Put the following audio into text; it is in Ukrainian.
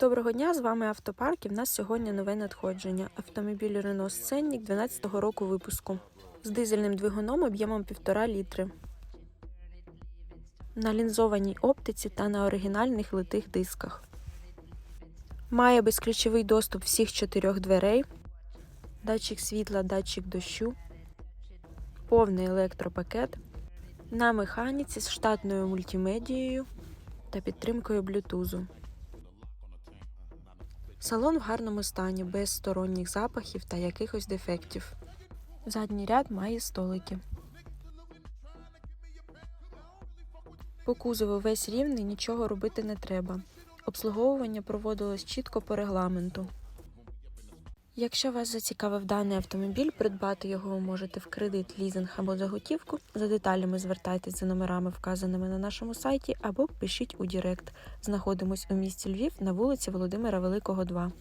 Доброго дня, з вами Автопарк і в нас сьогодні нове надходження. Автомобіль Renault Scenic 12-го року випуску з дизельним двигуном об'ємом 1,5 літри. На лінзованій оптиці та на оригінальних литих дисках. Має безключовий доступ всіх чотирьох дверей, датчик світла, датчик дощу, повний електропакет, на механіці з штатною мультимедією та підтримкою блютузу. Салон в гарному стані, без сторонніх запахів та якихось дефектів. Задній ряд має столики. По кузову весь рівний, нічого робити не треба. Обслуговування проводилось чітко по регламенту. Якщо вас зацікавив даний автомобіль, придбати його ви можете в кредит, лізинг або за готівку. За деталями звертайтесь за номерами, вказаними на нашому сайті, або пишіть у Дірект. Знаходимось у місті Львів на вулиці Володимира Великого, 2.